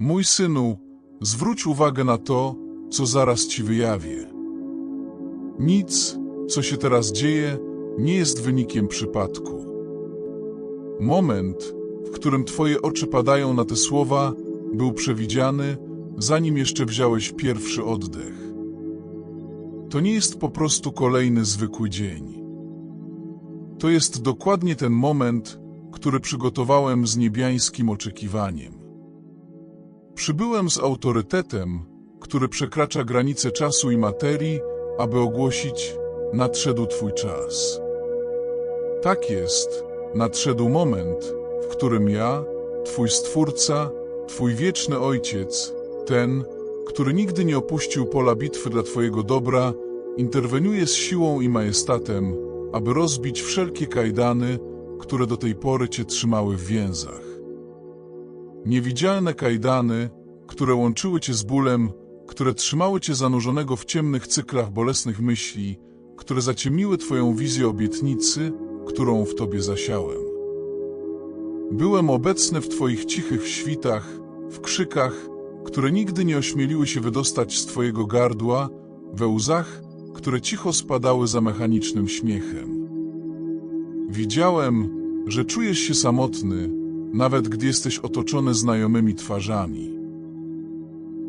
Mój synu, zwróć uwagę na to, co zaraz ci wyjawię. Nic, co się teraz dzieje, nie jest wynikiem przypadku. Moment, w którym twoje oczy padają na te słowa, był przewidziany, zanim jeszcze wziąłeś pierwszy oddech. To nie jest po prostu kolejny zwykły dzień. To jest dokładnie ten moment, który przygotowałem z niebiańskim oczekiwaniem. Przybyłem z autorytetem, który przekracza granice czasu i materii, aby ogłosić: Nadszedł Twój czas. Tak jest, nadszedł moment, w którym ja, Twój Stwórca, Twój wieczny Ojciec, ten, który nigdy nie opuścił pola bitwy dla Twojego dobra, interweniuje z siłą i majestatem, aby rozbić wszelkie kajdany, które do tej pory Cię trzymały w więzach. Niewidzialne kajdany, które łączyły Cię z bólem, które trzymały Cię zanurzonego w ciemnych cyklach bolesnych myśli, które zaciemniły Twoją wizję obietnicy, którą w Tobie zasiałem. Byłem obecny w Twoich cichych świtach, w krzykach, które nigdy nie ośmieliły się wydostać z Twojego gardła, we łzach, które cicho spadały za mechanicznym śmiechem. Widziałem, że czujesz się samotny, nawet gdy jesteś otoczony znajomymi twarzami.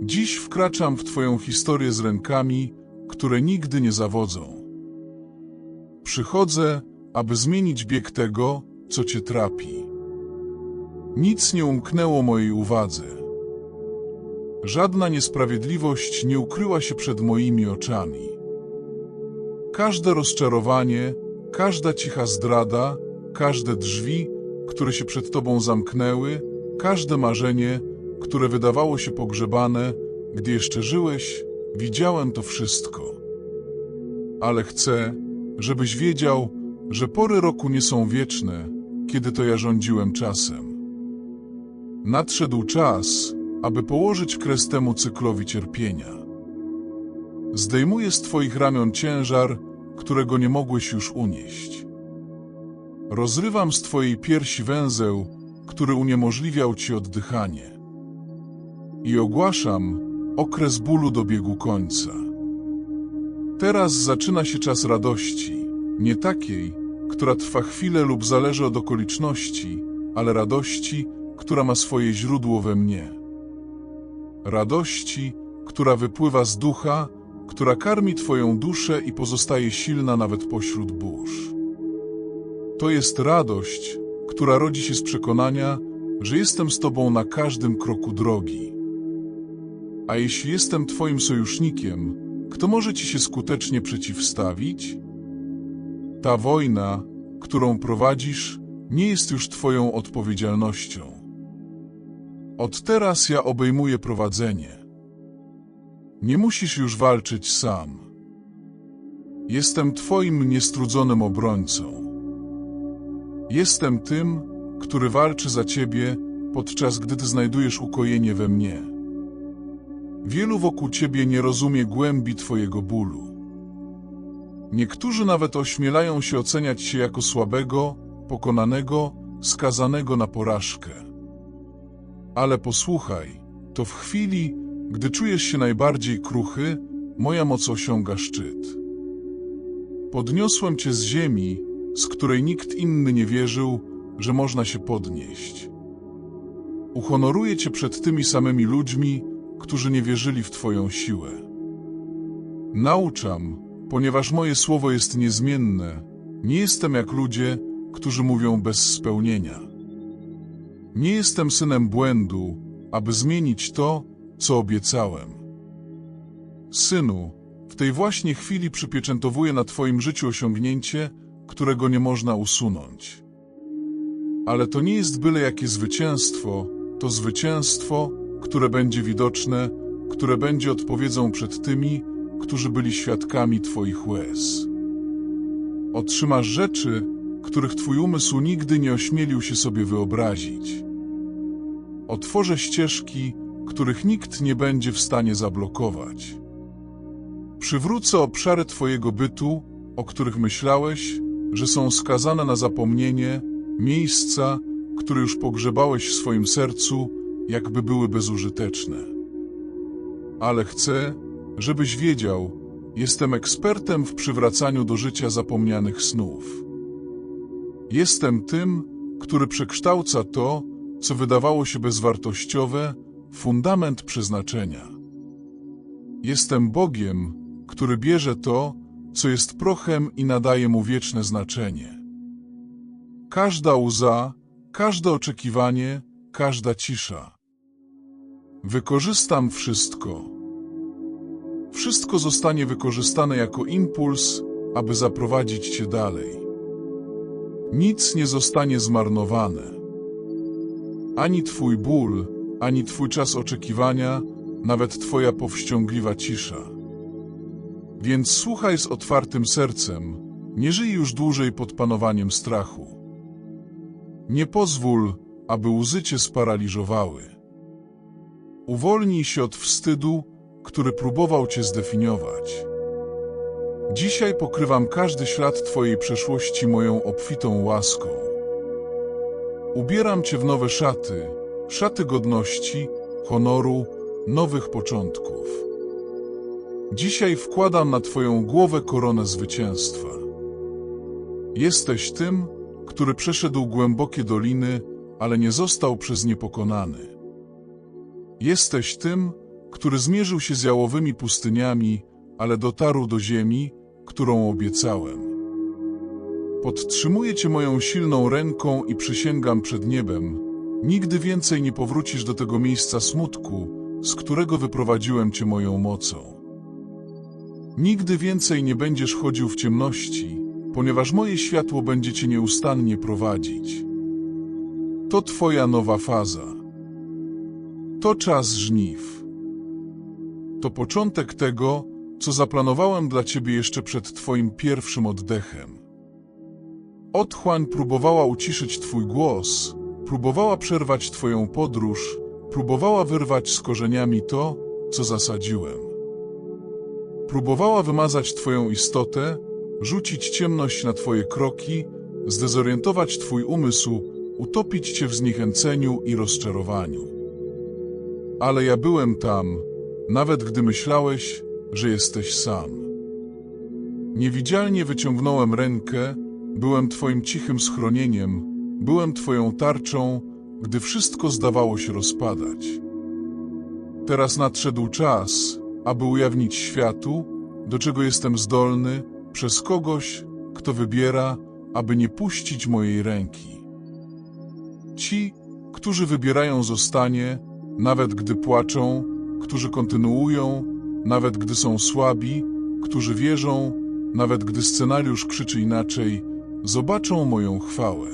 Dziś wkraczam w Twoją historię z rękami, które nigdy nie zawodzą. Przychodzę, aby zmienić bieg tego, co Cię trapi. Nic nie umknęło mojej uwadze. Żadna niesprawiedliwość nie ukryła się przed moimi oczami. Każde rozczarowanie, każda cicha zdrada, każde drzwi, które się przed Tobą zamknęły, każde marzenie, które wydawało się pogrzebane, gdy jeszcze żyłeś, widziałem to wszystko. Ale chcę, żebyś wiedział, że pory roku nie są wieczne, kiedy to ja rządziłem czasem. Nadszedł czas, aby położyć kres temu cyklowi cierpienia. Zdejmuję z Twoich ramion ciężar, którego nie mogłeś już unieść. Rozrywam z Twojej piersi węzeł, który uniemożliwiał Ci oddychanie. I ogłaszam, okres bólu dobiegł końca. Teraz zaczyna się czas radości, nie takiej, która trwa chwilę lub zależy od okoliczności, ale radości, która ma swoje źródło we mnie. Radości, która wypływa z ducha, która karmi Twoją duszę i pozostaje silna nawet pośród burz. To jest radość, która rodzi się z przekonania, że jestem z Tobą na każdym kroku drogi. A jeśli jestem Twoim sojusznikiem, kto może Ci się skutecznie przeciwstawić? Ta wojna, którą prowadzisz, nie jest już Twoją odpowiedzialnością. Od teraz ja obejmuję prowadzenie. Nie musisz już walczyć sam. Jestem Twoim niestrudzonym obrońcą. Jestem tym, który walczy za Ciebie, podczas gdy Ty znajdujesz ukojenie we mnie. Wielu wokół Ciebie nie rozumie głębi Twojego bólu. Niektórzy nawet ośmielają się oceniać się jako słabego, pokonanego, skazanego na porażkę. Ale posłuchaj, to w chwili, gdy czujesz się najbardziej kruchy, moja moc osiąga szczyt. Podniosłem cię z ziemi, z której nikt inny nie wierzył, że można się podnieść. Uhonoruję cię przed tymi samymi ludźmi, którzy nie wierzyli w twoją siłę. Nauczam, ponieważ moje słowo jest niezmienne, nie jestem jak ludzie, którzy mówią bez spełnienia. Nie jestem synem błędu, aby zmienić to, co obiecałem. Synu, w tej właśnie chwili przypieczętowuję na Twoim życiu osiągnięcie, którego nie można usunąć. Ale to nie jest byle jakie zwycięstwo, to zwycięstwo, które będzie widoczne, które będzie odpowiedzią przed tymi, którzy byli świadkami Twoich łez. Otrzymasz rzeczy, których Twój umysł nigdy nie ośmielił się sobie wyobrazić. Otworzę ścieżki, których nikt nie będzie w stanie zablokować. Przywrócę obszary Twojego bytu, o których myślałeś, że są skazane na zapomnienie, miejsca, które już pogrzebałeś w swoim sercu, jakby były bezużyteczne. Ale chcę, żebyś wiedział, jestem ekspertem w przywracaniu do życia zapomnianych snów. Jestem tym, który przekształca to, co wydawało się bezwartościowe, fundament przeznaczenia. Jestem Bogiem, który bierze to, co jest prochem i nadaje mu wieczne znaczenie. Każda łza, każde oczekiwanie, każda cisza. Wykorzystam wszystko. Wszystko zostanie wykorzystane jako impuls, aby zaprowadzić cię dalej. Nic nie zostanie zmarnowane. Ani twój ból, ani twój czas oczekiwania, nawet twoja powściągliwa cisza. Więc słuchaj z otwartym sercem, nie żyj już dłużej pod panowaniem strachu. Nie pozwól, aby łzy cię sparaliżowały. Uwolnij się od wstydu, który próbował cię zdefiniować. Dzisiaj pokrywam każdy ślad twojej przeszłości moją obfitą łaską. Ubieram cię w nowe szaty, szaty godności, honoru, nowych początków. Dzisiaj wkładam na Twoją głowę koronę zwycięstwa. Jesteś tym, który przeszedł głębokie doliny, ale nie został przez nie pokonany. Jesteś tym, który zmierzył się z jałowymi pustyniami, ale dotarł do ziemi, którą obiecałem. Podtrzymuję Cię moją silną ręką i przysięgam przed niebem, nigdy więcej nie powrócisz do tego miejsca smutku, z którego wyprowadziłem Cię moją mocą. Nigdy więcej nie będziesz chodził w ciemności, ponieważ moje światło będzie cię nieustannie prowadzić. To twoja nowa faza. To czas żniw. To początek tego, co zaplanowałem dla ciebie jeszcze przed twoim pierwszym oddechem. Otchłań próbowała uciszyć twój głos, próbowała przerwać twoją podróż, próbowała wyrwać z korzeniami to, co zasadziłem. Próbowała wymazać Twoją istotę, rzucić ciemność na Twoje kroki, zdezorientować Twój umysł, utopić Cię w zniechęceniu i rozczarowaniu. Ale ja byłem tam, nawet gdy myślałeś, że jesteś sam. Niewidzialnie wyciągnąłem rękę, byłem Twoim cichym schronieniem, byłem Twoją tarczą, gdy wszystko zdawało się rozpadać. Teraz nadszedł czas, aby ujawnić światu, do czego jestem zdolny, przez kogoś, kto wybiera, aby nie puścić mojej ręki. Ci, którzy wybierają zostanie, nawet gdy płaczą, którzy kontynuują, nawet gdy są słabi, którzy wierzą, nawet gdy scenariusz krzyczy inaczej, zobaczą moją chwałę.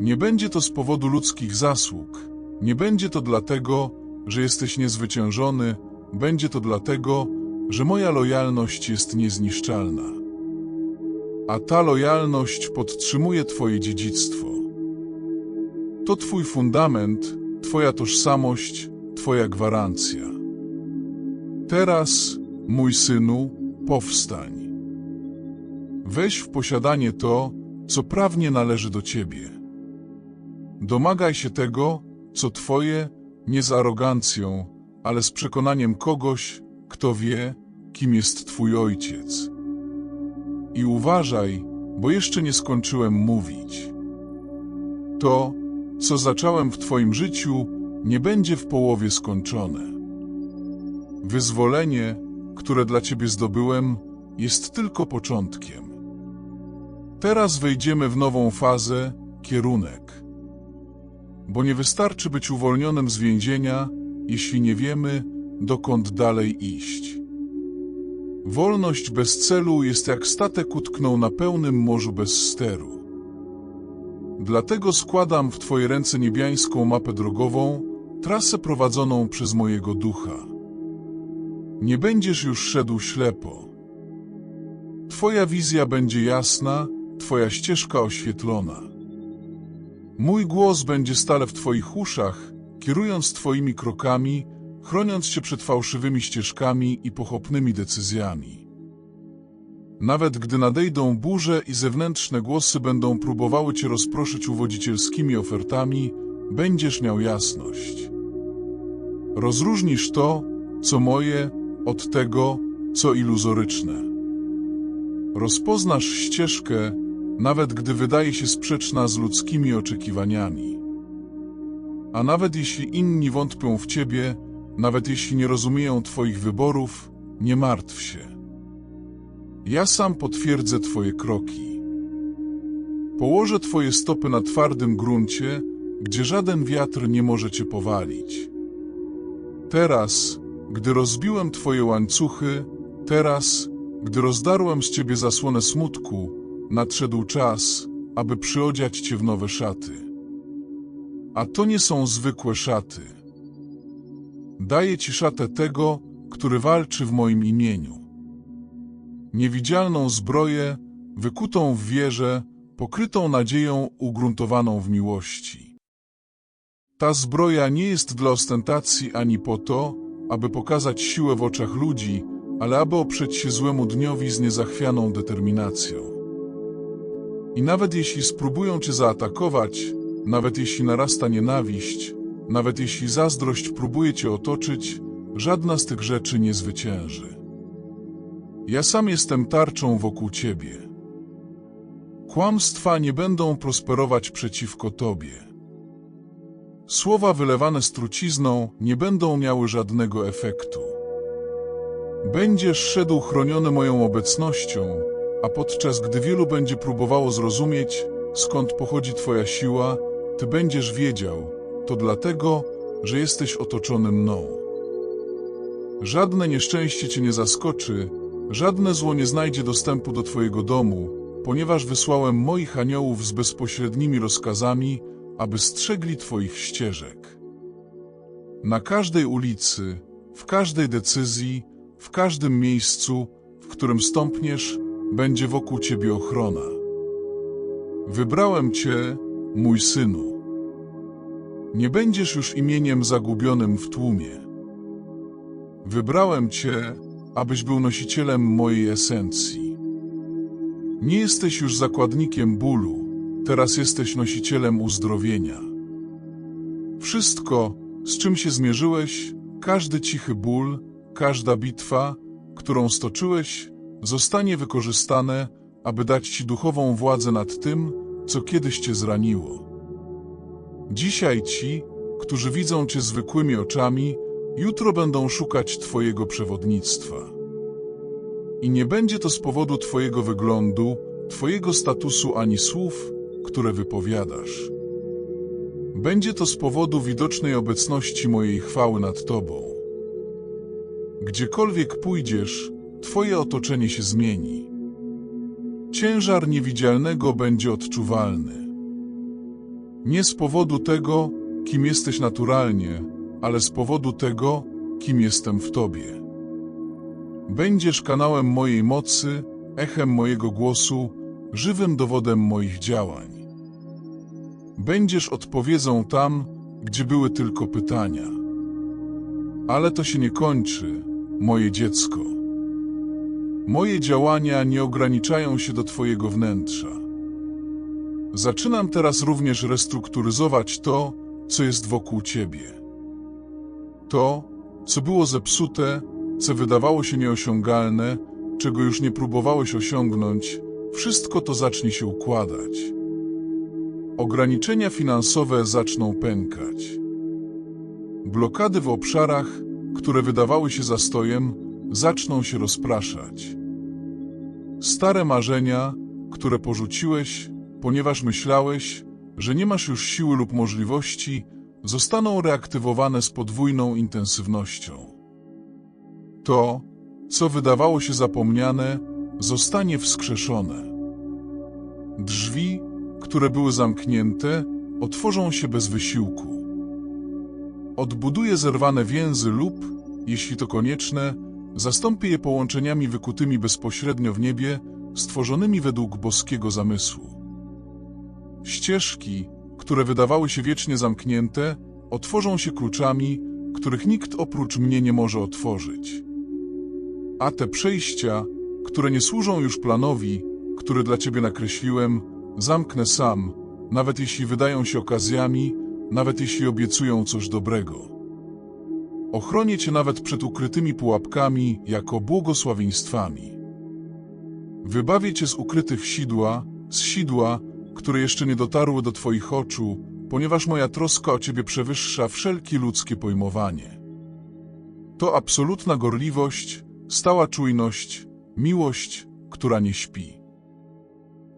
Nie będzie to z powodu ludzkich zasług, nie będzie to dlatego, że jesteś niezwyciężony, będzie to dlatego, że moja lojalność jest niezniszczalna. A ta lojalność podtrzymuje Twoje dziedzictwo. To Twój fundament, Twoja tożsamość, Twoja gwarancja. Teraz, mój synu, powstań. Weź w posiadanie to, co prawnie należy do Ciebie. Domagaj się tego, co Twoje, nie z arogancją, ale z przekonaniem kogoś, kto wie, kim jest Twój ojciec. I uważaj, bo jeszcze nie skończyłem mówić. To, co zacząłem w Twoim życiu, nie będzie w połowie skończone. Wyzwolenie, które dla Ciebie zdobyłem, jest tylko początkiem. Teraz wejdziemy w nową fazę, kierunek. Bo nie wystarczy być uwolnionym z więzienia, jeśli nie wiemy, dokąd dalej iść. Wolność bez celu jest jak statek utknął na pełnym morzu bez steru. Dlatego składam w Twoje ręce niebiańską mapę drogową, trasę prowadzoną przez mojego ducha. Nie będziesz już szedł ślepo. Twoja wizja będzie jasna, Twoja ścieżka oświetlona. Mój głos będzie stale w Twoich uszach, kierując Twoimi krokami, chroniąc Cię przed fałszywymi ścieżkami i pochopnymi decyzjami. Nawet gdy nadejdą burze i zewnętrzne głosy będą próbowały Cię rozproszyć uwodzicielskimi ofertami, będziesz miał jasność. Rozróżnisz to, co moje, od tego, co iluzoryczne. Rozpoznasz ścieżkę, nawet gdy wydaje się sprzeczna z ludzkimi oczekiwaniami. A nawet jeśli inni wątpią w ciebie, nawet jeśli nie rozumieją twoich wyborów, nie martw się. Ja sam potwierdzę twoje kroki. Położę twoje stopy na twardym gruncie, gdzie żaden wiatr nie może cię powalić. Teraz, gdy rozbiłem twoje łańcuchy, teraz, gdy rozdarłem z ciebie zasłonę smutku, nadszedł czas, aby przyodziać cię w nowe szaty. A to nie są zwykłe szaty. Daję ci szatę tego, który walczy w moim imieniu. Niewidzialną zbroję, wykutą w wierze, pokrytą nadzieją, ugruntowaną w miłości. Ta zbroja nie jest dla ostentacji ani po to, aby pokazać siłę w oczach ludzi, ale aby oprzeć się złemu dniowi z niezachwianą determinacją. I nawet jeśli spróbują cię zaatakować, nawet jeśli narasta nienawiść, nawet jeśli zazdrość próbuje cię otoczyć, żadna z tych rzeczy nie zwycięży. Ja sam jestem tarczą wokół ciebie. Kłamstwa nie będą prosperować przeciwko tobie. Słowa wylewane z trucizną nie będą miały żadnego efektu. Będziesz szedł chroniony moją obecnością, a podczas gdy wielu będzie próbowało zrozumieć, skąd pochodzi Twoja siła, Ty będziesz wiedział, to dlatego, że jesteś otoczony mną. Żadne nieszczęście Cię nie zaskoczy, żadne zło nie znajdzie dostępu do Twojego domu, ponieważ wysłałem moich aniołów z bezpośrednimi rozkazami, aby strzegli Twoich ścieżek. Na każdej ulicy, w każdej decyzji, w każdym miejscu, w którym stąpniesz, będzie wokół Ciebie ochrona. Wybrałem Cię, mój synu. Nie będziesz już imieniem zagubionym w tłumie. Wybrałem Cię, abyś był nosicielem mojej esencji. Nie jesteś już zakładnikiem bólu, teraz jesteś nosicielem uzdrowienia. Wszystko, z czym się zmierzyłeś, każdy cichy ból, każda bitwa, którą stoczyłeś, zostanie wykorzystane, aby dać Ci duchową władzę nad tym, co kiedyś Cię zraniło. Dzisiaj ci, którzy widzą Cię zwykłymi oczami, jutro będą szukać Twojego przewodnictwa. I nie będzie to z powodu Twojego wyglądu, Twojego statusu ani słów, które wypowiadasz. Będzie to z powodu widocznej obecności mojej chwały nad Tobą. Gdziekolwiek pójdziesz, Twoje otoczenie się zmieni. Ciężar niewidzialnego będzie odczuwalny. Nie z powodu tego, kim jesteś naturalnie, ale z powodu tego, kim jestem w Tobie. Będziesz kanałem mojej mocy, echem mojego głosu, żywym dowodem moich działań. Będziesz odpowiedzą tam, gdzie były tylko pytania. Ale to się nie kończy, moje dziecko. Moje działania nie ograniczają się do Twojego wnętrza. Zaczynam teraz również restrukturyzować to, co jest wokół Ciebie. To, co było zepsute, co wydawało się nieosiągalne, czego już nie próbowałeś osiągnąć, wszystko to zacznie się układać. Ograniczenia finansowe zaczną pękać. Blokady w obszarach, które wydawały się zastojem, zaczną się rozpraszać. Stare marzenia, które porzuciłeś, ponieważ myślałeś, że nie masz już siły lub możliwości, zostaną reaktywowane z podwójną intensywnością. To, co wydawało się zapomniane, zostanie wskrzeszone. Drzwi, które były zamknięte, otworzą się bez wysiłku. Odbuduję zerwane więzy lub, jeśli to konieczne, zastąpię je połączeniami wykutymi bezpośrednio w niebie, stworzonymi według boskiego zamysłu. Ścieżki, które wydawały się wiecznie zamknięte, otworzą się kluczami, których nikt oprócz mnie nie może otworzyć. A te przejścia, które nie służą już planowi, który dla ciebie nakreśliłem, zamknę sam, nawet jeśli wydają się okazjami, nawet jeśli obiecują coś dobrego. Ochronię cię nawet przed ukrytymi pułapkami jako błogosławieństwami. Wybawię cię z ukrytych sidła, z sidła, które jeszcze nie dotarły do twoich oczu, ponieważ moja troska o ciebie przewyższa wszelkie ludzkie pojmowanie. To absolutna gorliwość, stała czujność, miłość, która nie śpi.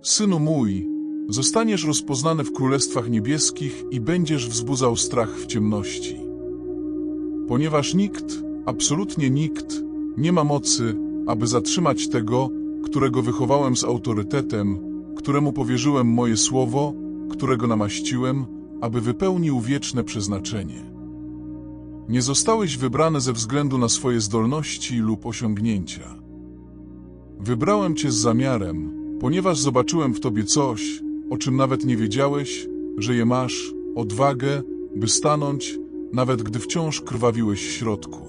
Synu mój, zostaniesz rozpoznany w królestwach niebieskich i będziesz wzbudzał strach w ciemności. Ponieważ nikt, absolutnie nikt, nie ma mocy, aby zatrzymać tego, którego wychowałem z autorytetem, któremu powierzyłem moje słowo, którego namaściłem, aby wypełnił wieczne przeznaczenie. Nie zostałeś wybrany ze względu na swoje zdolności lub osiągnięcia. Wybrałem cię z zamiarem, ponieważ zobaczyłem w tobie coś, o czym nawet nie wiedziałeś, że je masz, odwagę, by stanąć, nawet gdy wciąż krwawiłeś w środku.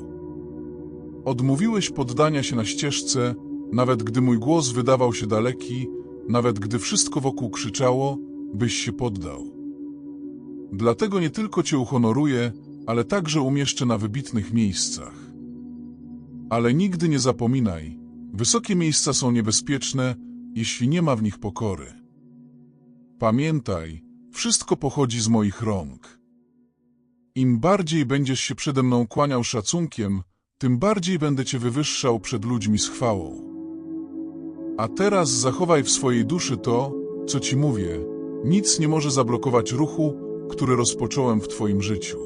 Odmówiłeś poddania się na ścieżce, nawet gdy mój głos wydawał się daleki, nawet gdy wszystko wokół krzyczało, byś się poddał. Dlatego nie tylko cię uhonoruję, ale także umieszczę na wybitnych miejscach. Ale nigdy nie zapominaj, wysokie miejsca są niebezpieczne, jeśli nie ma w nich pokory. Pamiętaj, wszystko pochodzi z moich rąk. Im bardziej będziesz się przede mną kłaniał szacunkiem, tym bardziej będę cię wywyższał przed ludźmi z chwałą. A teraz zachowaj w swojej duszy to, co ci mówię. Nic nie może zablokować ruchu, który rozpocząłem w twoim życiu.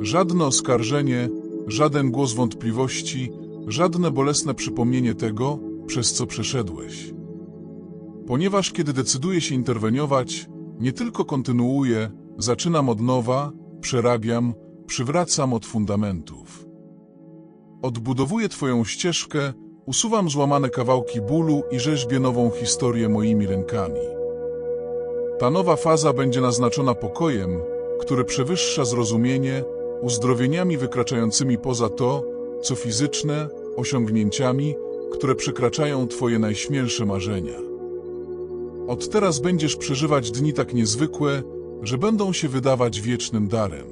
Żadne oskarżenie, żaden głos wątpliwości, żadne bolesne przypomnienie tego, przez co przeszedłeś. Ponieważ kiedy decyduję się interweniować, nie tylko kontynuuję, zaczynam od nowa, przerabiam, przywracam od fundamentów. Odbudowuję Twoją ścieżkę, usuwam złamane kawałki bólu i rzeźbię nową historię moimi rękami. Ta nowa faza będzie naznaczona pokojem, który przewyższa zrozumienie, uzdrowieniami wykraczającymi poza to, co fizyczne, osiągnięciami, które przekraczają Twoje najśmielsze marzenia. Od teraz będziesz przeżywać dni tak niezwykłe, że będą się wydawać wiecznym darem.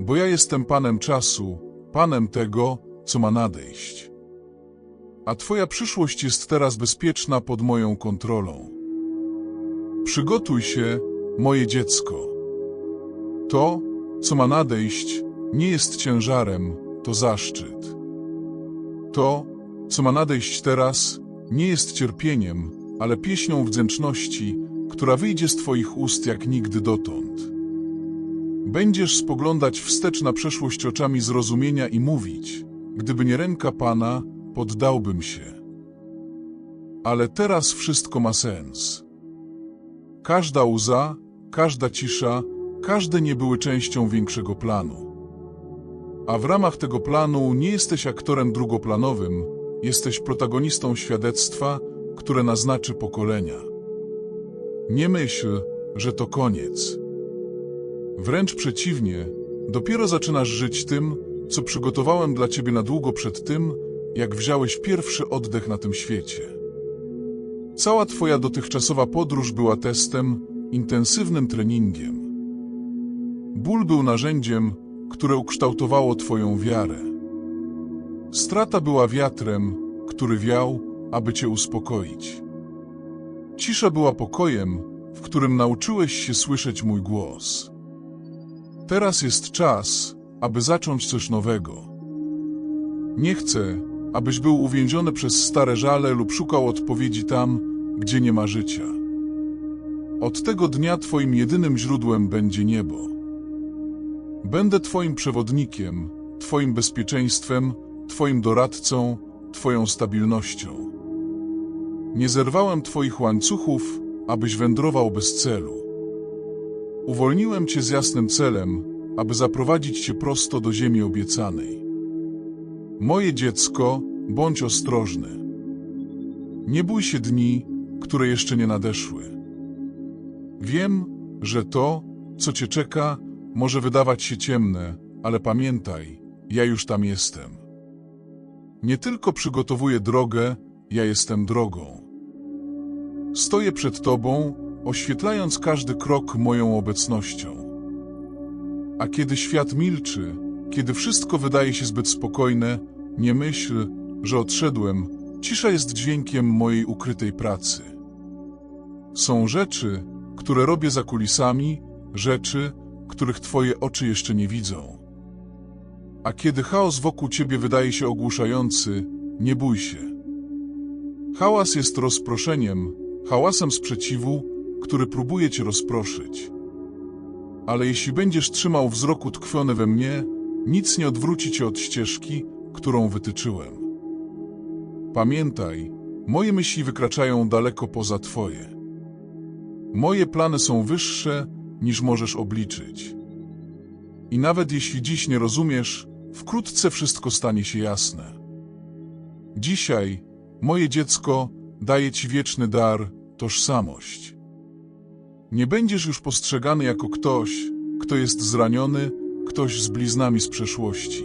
Bo ja jestem Panem czasu, Panem tego, co ma nadejść. A Twoja przyszłość jest teraz bezpieczna pod moją kontrolą. Przygotuj się, moje dziecko. To, co ma nadejść, nie jest ciężarem, to zaszczyt. To, co ma nadejść teraz, nie jest cierpieniem, ale pieśnią wdzięczności, która wyjdzie z Twoich ust jak nigdy dotąd. Będziesz spoglądać wstecz na przeszłość oczami zrozumienia i mówić, gdyby nie ręka Pana, poddałbym się. Ale teraz wszystko ma sens. Każda łza, każda cisza, każde nie były częścią większego planu. A w ramach tego planu nie jesteś aktorem drugoplanowym, jesteś protagonistą świadectwa, które naznaczy pokolenia. Nie myśl, że to koniec. Wręcz przeciwnie, dopiero zaczynasz żyć tym, co przygotowałem dla ciebie na długo przed tym, jak wziąłeś pierwszy oddech na tym świecie. Cała twoja dotychczasowa podróż była testem, intensywnym treningiem. Ból był narzędziem, które ukształtowało twoją wiarę. Strata była wiatrem, który wiał, aby cię uspokoić. Cisza była pokojem, w którym nauczyłeś się słyszeć mój głos. Teraz jest czas, aby zacząć coś nowego. Nie chcę, abyś był uwięziony przez stare żale lub szukał odpowiedzi tam, gdzie nie ma życia. Od tego dnia Twoim jedynym źródłem będzie niebo. Będę Twoim przewodnikiem, Twoim bezpieczeństwem, Twoim doradcą, Twoją stabilnością. Nie zerwałem Twoich łańcuchów, abyś wędrował bez celu. Uwolniłem Cię z jasnym celem, aby zaprowadzić Cię prosto do ziemi obiecanej. Moje dziecko, bądź ostrożny. Nie bój się dni, które jeszcze nie nadeszły. Wiem, że to, co Cię czeka, może wydawać się ciemne, ale pamiętaj, ja już tam jestem. Nie tylko przygotowuję drogę, ja jestem drogą. Stoję przed Tobą, oświetlając każdy krok moją obecnością. A kiedy świat milczy, kiedy wszystko wydaje się zbyt spokojne, nie myśl, że odszedłem, cisza jest dźwiękiem mojej ukrytej pracy. Są rzeczy, które robię za kulisami, rzeczy, których twoje oczy jeszcze nie widzą. A kiedy chaos wokół ciebie wydaje się ogłuszający, nie bój się. Hałas jest rozproszeniem, hałasem sprzeciwu, który próbuje cię rozproszyć. Ale jeśli będziesz trzymał wzrok utkwiony we mnie, nic nie odwróci cię od ścieżki, którą wytyczyłem. Pamiętaj, moje myśli wykraczają daleko poza twoje. Moje plany są wyższe, niż możesz obliczyć. I nawet jeśli dziś nie rozumiesz, wkrótce wszystko stanie się jasne. Dzisiaj, moje dziecko, daję ci wieczny dar, tożsamość. Nie będziesz już postrzegany jako ktoś, kto jest zraniony, ktoś z bliznami z przeszłości.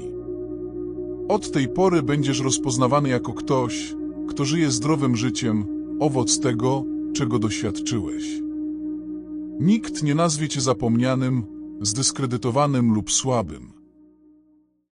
Od tej pory będziesz rozpoznawany jako ktoś, kto żyje zdrowym życiem, owoc tego, czego doświadczyłeś. Nikt nie nazwie cię zapomnianym, zdyskredytowanym lub słabym.